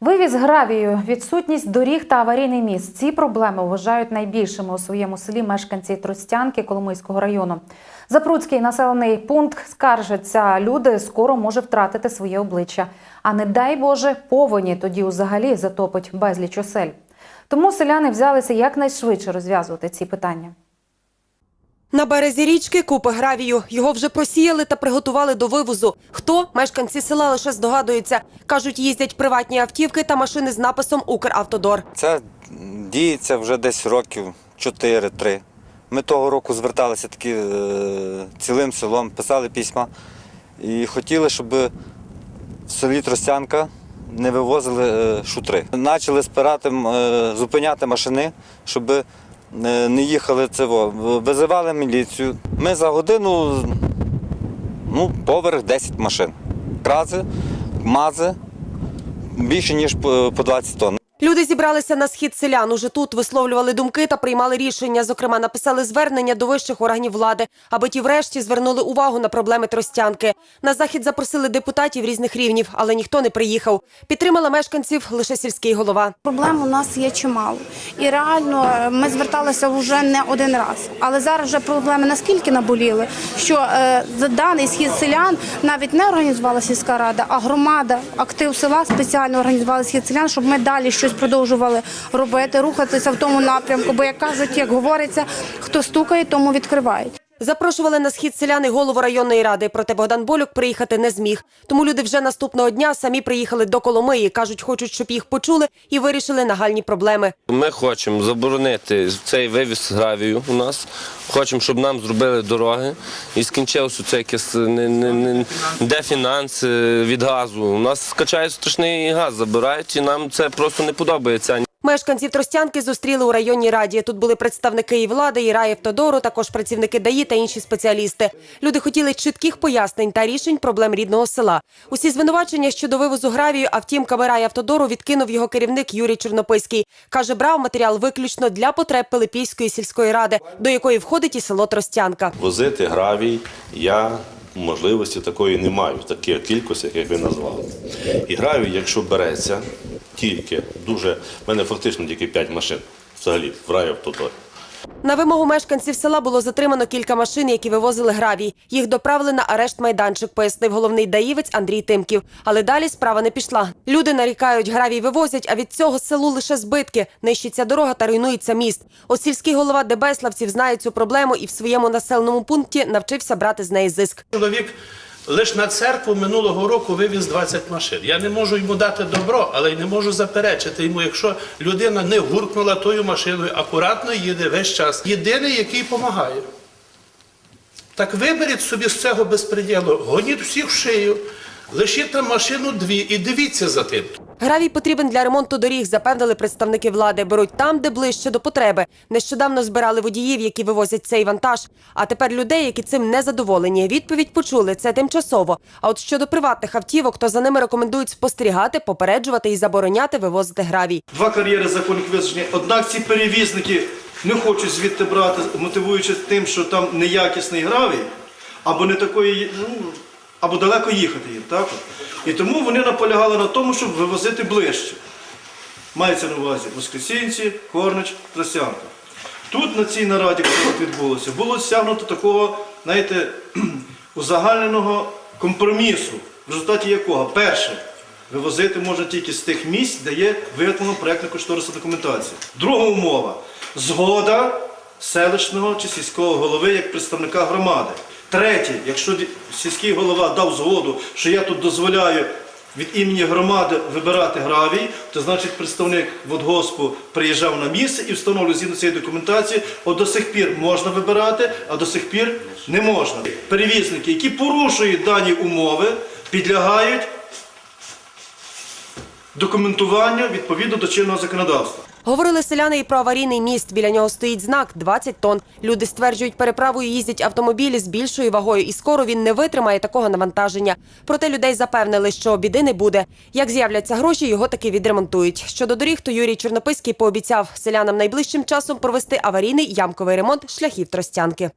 Вивіз гравію, відсутність доріг та аварійний міст. Ці проблеми вважають найбільшими у своєму селі мешканці Тростянки Коломийського району. Запруцький населений пункт скаржиться, люди скоро може втратити своє обличчя. А не дай Боже, повені тоді взагалі затопить безліч осель. Тому селяни взялися якнайшвидше розв'язувати ці питання. На березі річки купи гравію. Його вже просіяли та приготували до вивозу. Хто? Мешканці села лише здогадуються. Кажуть, їздять приватні автівки та машини з написом Укравтодор. Це діється вже десь років 4-3. Ми того року зверталися таки е, цілим селом, писали письма і хотіли, щоб в селі Тростянка не вивозили е, шутри. Почали спирати, е, зупиняти машини, щоб не їхали цього. Визивали міліцію. Ми за годину ну, поверх 10 машин. Крази, мази більше, ніж по 20 тонн. Люди зібралися на схід селян. Уже тут висловлювали думки та приймали рішення. Зокрема, написали звернення до вищих органів влади, аби ті врешті звернули увагу на проблеми Тростянки. На захід запросили депутатів різних рівнів, але ніхто не приїхав. Підтримала мешканців лише сільський голова. Проблем у нас є чимало. І реально е, ми зверталися вже не один раз. Але зараз вже проблеми наскільки наболіли, що е, за даний схід селян навіть не організувала сільська рада, а громада, актив села спеціально організували схід селян, щоб ми далі щось продовжували робити, рухатися в тому напрямку. Бо як кажуть, як говориться, хто стукає, тому відкривають. Запрошували на схід селяни голову районної ради, проте Богдан Болюк приїхати не зміг. Тому люди вже наступного дня самі приїхали до Коломиї. кажуть, хочуть, щоб їх почули і вирішили нагальні проблеми. Ми хочемо заборонити цей вивіз гравію у нас. Хочемо, щоб нам зробили дороги і скінчився це якесь не, не, не, де фінанси від газу. У нас скачають страшний газ, забирають, і нам це просто не подобається. Мешканців Тростянки зустріли у районній раді. Тут були представники і влади, і Раєвтодору, також працівники ДАІ та інші спеціалісти. Люди хотіли чітких пояснень та рішень проблем рідного села. Усі звинувачення щодо вивозу гравію, а втім, Раєвтодору відкинув його керівник Юрій Чорнописький. Каже, брав матеріал виключно для потреб Пилипівської сільської ради, до якої входить і село Тростянка. Возити гравій я можливості такої не маю, таких кількостях, як ви назвали. І гравій, якщо береться тільки дуже, в мене фактично тільки 5 машин взагалі в раю автоборі. На вимогу мешканців села було затримано кілька машин, які вивозили гравій. Їх доправили на арешт майданчик, пояснив головний даївець Андрій Тимків. Але далі справа не пішла. Люди нарікають, гравій вивозять, а від цього селу лише збитки. Нищиться дорога та руйнується міст. От сільський голова Дебеславців знає цю проблему і в своєму населеному пункті навчився брати з неї зиск. Чоловік лише на церкву минулого року вивіз 20 машин. Я не можу йому дати добро, але й не можу заперечити йому, якщо людина не гуркнула тою машиною, акуратно їде весь час. Єдиний, який допомагає. Так виберіть собі з цього безпреділу, гоніть всіх в шию, лишіть там машину дві і дивіться за тим. Гравій потрібен для ремонту доріг, запевнили представники влади. Беруть там, де ближче до потреби. Нещодавно збирали водіїв, які вивозять цей вантаж. А тепер людей, які цим не задоволені. Відповідь почули це тимчасово. А от щодо приватних автівок, то за ними рекомендують спостерігати, попереджувати і забороняти вивозити гравій. Два кар'єри законних визначення. Однак ці перевізники не хочуть звідти брати, мотивуючи тим, що там неякісний гравій, або не такої, ну, або далеко їхати їм. Так? І тому вони наполягали на тому, щоб вивозити ближче. Мається на увазі Воскресінці, Корнич, Тростянка. Тут на цій нараді, коли відбулося, було стягнуто такого, знаєте, узагальненого компромісу, в результаті якого перше. Вивозити можна тільки з тих місць, де є виготовлена проєктна кошторисна документація. Друга умова згода селищного чи сільського голови як представника громади. Третє, якщо сільський голова дав згоду, що я тут дозволяю від імені громади вибирати гравій, то значить представник водгоспу приїжджав на місце і встановлює згідно цієї документації, от до сих пір можна вибирати, а до сих пір не можна. Перевізники, які порушують дані умови, підлягають документуванню відповідно до чинного законодавства. Говорили селяни і про аварійний міст. Біля нього стоїть знак 20 тонн. Люди стверджують, переправою їздять автомобілі з більшою вагою, і скоро він не витримає такого навантаження. Проте людей запевнили, що біди не буде. Як з'являться гроші, його таки відремонтують. Щодо доріг, то Юрій Чорнописький пообіцяв селянам найближчим часом провести аварійний ямковий ремонт шляхів Тростянки.